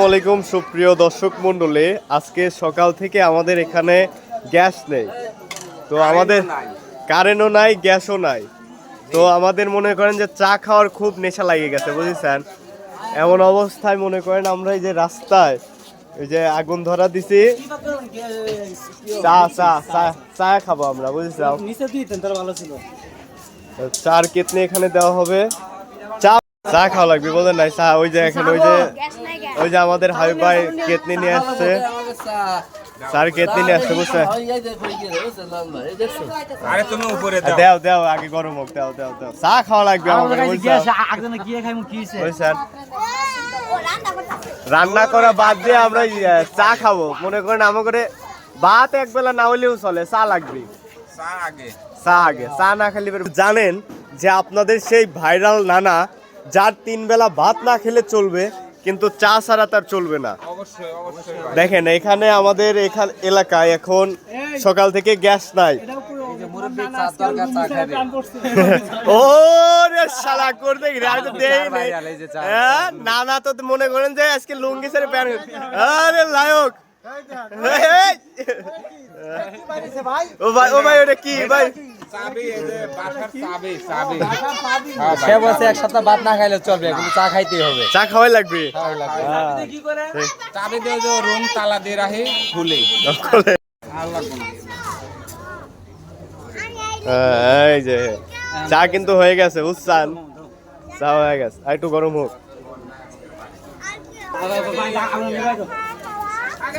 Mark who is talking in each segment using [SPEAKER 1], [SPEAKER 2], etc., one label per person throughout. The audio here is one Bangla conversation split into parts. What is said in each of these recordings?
[SPEAKER 1] আসসালামাইকুম সুপ্রিয় দর্শক মণ্ডলী। আজকে সকাল থেকে আমাদের এখানে গ্যাস নেই। তো আমাদের কারেন্টও নাই গ্যাসও নাই। তো আমাদের মনে করেন যে চা খাওয়ার খুব নেশা লাগিয়ে গেছে বুঝেছেন? এমন অবস্থায় মনে করেন আমরা এই যে রাস্তায় এই যে আগুন ধরা দিছি। চা চা চা চা খাব আমরা
[SPEAKER 2] ছিল।
[SPEAKER 1] চার কেতনি এখানে দেওয়া হবে। চা চা খাওয়া লাগবে বলেন নাই চা ওই যে এখানে ওই যে ওই যে আমাদের হাই ভাই কেতনি নিয়ে আসছে। চার কেতনি নিয়ে আসছে বুঝছে?
[SPEAKER 3] আরে তুমি উপরে দাও
[SPEAKER 1] দেও দেও আগে গরম হোক দেও দেও দেও। চা খাওয়া লাগবে আমাদের
[SPEAKER 2] একজনে গিয়ে খাই কি হয়েছে
[SPEAKER 1] বুঝছেন রান্না করা বাদ দিয়ে আমরা চা খাব। মনে করেন আমাকে ভাত এক বেলা না হলেও চলে চা লাগবে
[SPEAKER 3] চা আগে।
[SPEAKER 1] চা আগে চা না খেলে জানেন যে আপনাদের সেই ভাইরাল নানা যার তিন বেলা ভাত না খেলে চলবে কিন্তু চা ছাড়া তার চলবে না।
[SPEAKER 3] অবশ্যই অবশ্যই
[SPEAKER 1] দেখেন এখানে আমাদের এখান এলাকায় এখন সকাল থেকে গ্যাস নাই। ও রে শালা করতে দেই নাই। হ্যাঁ, নানা তো মনে করেন যে আজকে লুঙ্গি ছেড়ে প্যান আরে লায়ক। এই, এই। ও ভাই ও ভাই ওটা কি ভাই?
[SPEAKER 3] চাবি এই যে বাসার চাবি চাবি।
[SPEAKER 2] সে বলছে এক সপ্তাহ ভাত না খাইলে চলবে কিন্তু চা খাইতে হবে।
[SPEAKER 1] চা খাওয়াই লাগবে। হ্যাঁ।
[SPEAKER 3] চাবি দিয়ে রুম তালা দিয়ে রাখি খুলে।
[SPEAKER 1] খুলে।
[SPEAKER 3] আল্লাহ কোন
[SPEAKER 1] হ্যাঁ, এই যে চা কিন্তু হয়ে গেছে বুঝছেন চা হয়ে গেছে। আর একটু গরম হোক।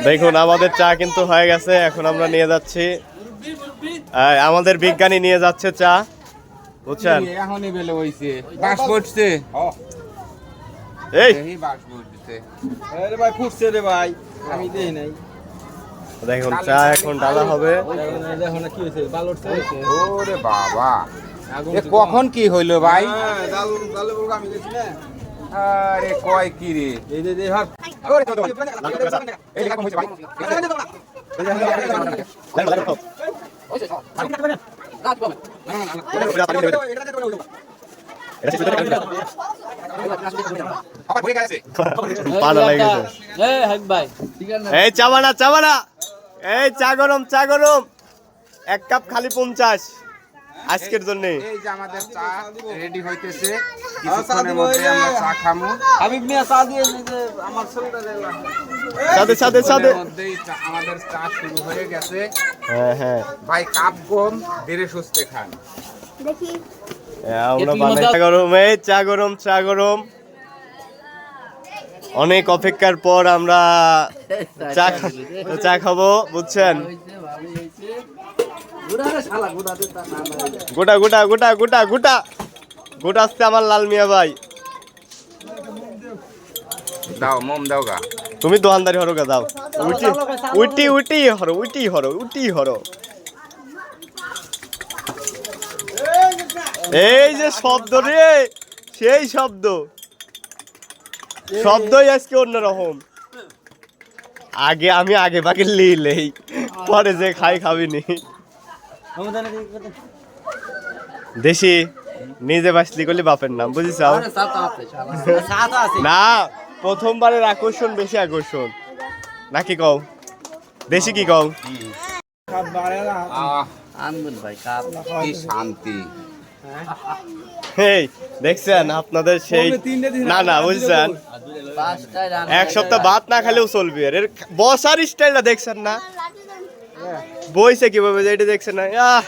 [SPEAKER 1] দেখুন আমাদের চা কিন্তু হয়ে গেছে এখন আমরা নিয়ে যাচ্ছি। আমাদের বিজ্ঞানী নিয়ে যাচ্ছে চা বুঝছেন
[SPEAKER 3] এখনই বেলে হইছে বাস পড়ছে
[SPEAKER 1] এই
[SPEAKER 3] এই বাস পড়ছে
[SPEAKER 2] আরে ভাই ফুটছে রে ভাই আমি দেই নাই
[SPEAKER 1] দেখুন চা এখন ডালা হবে
[SPEAKER 2] দেখো না কি হয়েছে বাল উঠছে
[SPEAKER 3] ওরে বাবা কখন কি হইল ভাই আরে কয় কি রে
[SPEAKER 2] এই যে হাত
[SPEAKER 3] এই লেখা হইছে ভাই আবার হয়ে গেছে
[SPEAKER 1] পানা লেগে গেছে
[SPEAKER 2] এই হাক ভাই।
[SPEAKER 1] এই চা গরম চা গরম এক কাপ খালি পঞ্চাশ আজকের জন্য।
[SPEAKER 3] এই যে আমাদের চা রেডি হইতেছে। কিছুক্ষণের মধ্যে আমরা চা খামু।
[SPEAKER 2] হাবিব মিয়া চা দিয়ে আমার ছেলেটা দেখলাম।
[SPEAKER 1] সাথে সাথে সাথে
[SPEAKER 3] চা- আমাদের চা শুরু হয়ে গেছে।
[SPEAKER 1] হ্যাঁ হ্যাঁ।
[SPEAKER 3] ভাই কাপ গম ধীরে সুস্থে খান।
[SPEAKER 1] আমরা বানাই চা গরম। চা গরম চা গরম। অনেক অপেক্ষার পর আমরা চা চা খাব বুঝছেন? গোটা গোটা গোটা গোটা গোটা। গোটা আসছে আমার লাল মিয়া ভাই।
[SPEAKER 3] দাও মোম দাও গা।
[SPEAKER 1] তুমি দোকানদারি হরো গা দাও উইটি উইটি উইটি হরো উইটি হরো উইটি হরো। এই যে শব্দ রে সেই শব্দ। শব্দই আজকে অন্যরকম। আগে আমি আগে বাকি লিলেই পরে যে খাই খাবিনি।
[SPEAKER 2] আমাদের
[SPEAKER 1] দেশি নিজে বাসলি করলে বাপের নাম বুঝিস? না। প্রথমবারের আকর্ষণ বেশি আকর্ষণ। নাকি কও? বেশি কি কও?
[SPEAKER 3] আহ
[SPEAKER 2] ভাই
[SPEAKER 3] কি শান্তি।
[SPEAKER 1] এই দেখছেন আপনাদের সেই না না বুঝছেন? এক সপ্তাহ ভাত না খেলেও চলবে। আর এর বসার স্টাইলটা দেখছেন না? বইছে কীভাবে যে এটা দেখছেন না? আহ!